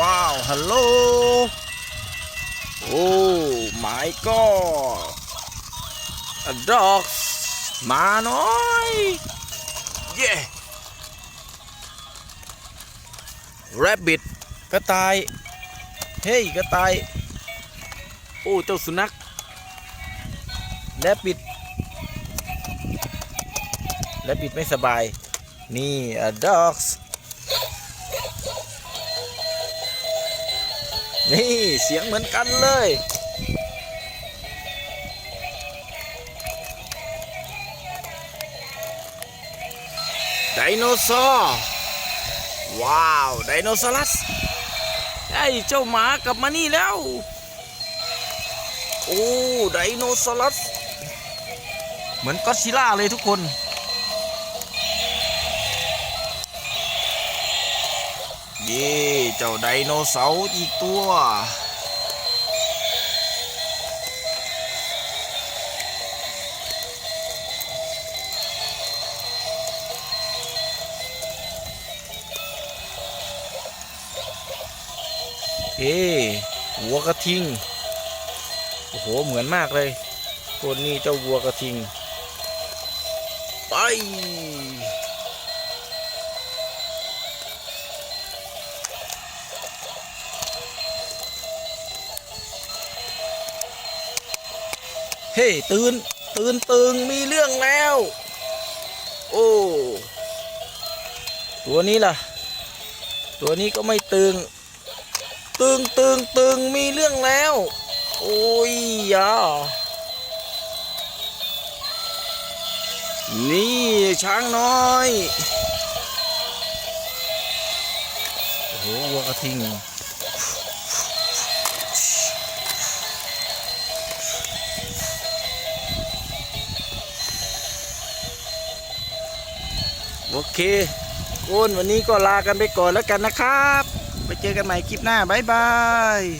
ว้าว ฮัลโหล โอ้ my god a dog หมาน้อย เย้ rabbit กระต่าย เฮ้ย กระต่าย โอ้ เจ้าสุนัข rabbit rabbit ไม่สบาย นี่ a dogs นี่เสียงเหมือนกันเลย ไดโนเสาร์ว้าว ไดโนเสาร์ไอ้เจ้าหมากลับมานี่แล้ว โอ้ ไดโนเสาร์เหมือนก็ซิล่าเลยทุกคน เย่เจ้าไดโนเสาร์อีกตัว เฮ้วัวกระทิง โอ้โห เหมือนมากเลย ตัวนี้เจ้าวัวกระทิง ไป เฮ้ตื่นตื่นตึงมีเรื่องแล้ว โอ้ ตัวนี้ล่ะ ตัวนี้ก็ไม่ตึง ตึงตึงตึงมีเรื่องแล้ว โอ้ยยานี่ช้างน้อย โอ้โหวัวกระทิง โอเคโอนวันนี้ก็ลากันไปก่อนแล้วกันนะครับ ไปเจอกันใหม่คลิปหน้า บ๊ายบาย